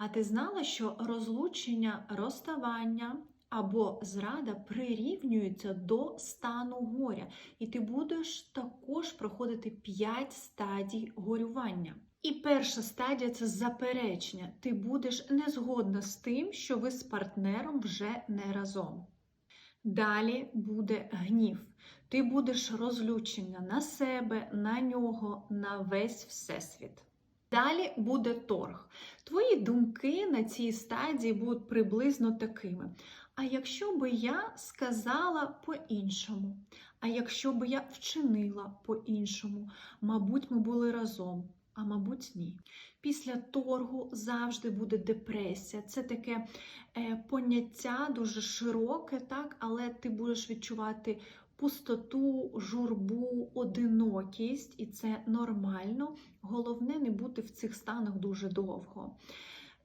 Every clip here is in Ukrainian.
А ти знала, що розлучення, розставання або зрада прирівнюються до стану горя, і ти будеш також проходити 5 стадій горювання. І перша стадія це заперечення. Ти будеш не згодна з тим, що ви з партнером вже не разом. Далі буде гнів. Ти будеш розлючена на себе, на нього, на весь всесвіт. Далі буде торг. Твої думки на цій стадії будуть приблизно такими. А якщо би я сказала по-іншому, а якщо би я вчинила по-іншому, мабуть, ми були разом, а мабуть, ні. Після торгу завжди буде депресія. Це таке е, поняття дуже широке, так, але ти будеш відчувати пустоту, журбу, одинокість, і це нормально. Головне не бути в цих станах дуже довго.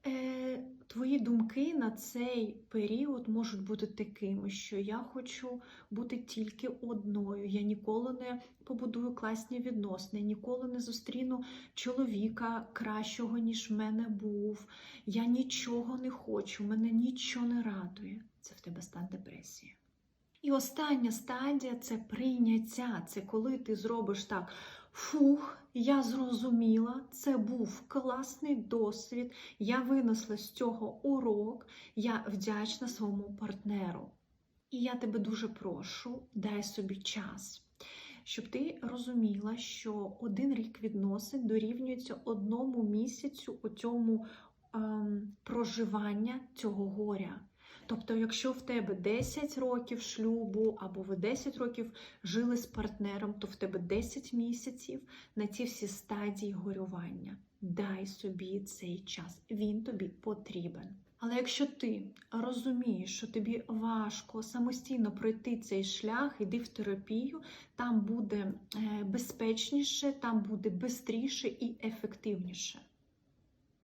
Е, Твої думки на цей період можуть бути такими, що я хочу бути тільки одною. Я ніколи не побудую класні відносини, ніколи не зустріну чоловіка кращого, ніж в мене був. Я нічого не хочу, мене нічого не радує. Це в тебе стан депресії. І остання стадія це прийняття. Це коли ти зробиш так: фух, я зрозуміла, це був класний досвід, я винесла з цього урок, я вдячна своєму партнеру. І я тебе дуже прошу, дай собі час, щоб ти розуміла, що один рік відносин дорівнюється одному місяцю у цьому ем, проживання цього горя. Тобто, якщо в тебе 10 років шлюбу, або ви 10 років жили з партнером, то в тебе 10 місяців на ці всі стадії горювання. Дай собі цей час, він тобі потрібен. Але якщо ти розумієш, що тобі важко самостійно пройти цей шлях, іди в терапію, там буде е, безпечніше, там буде швидше і ефективніше.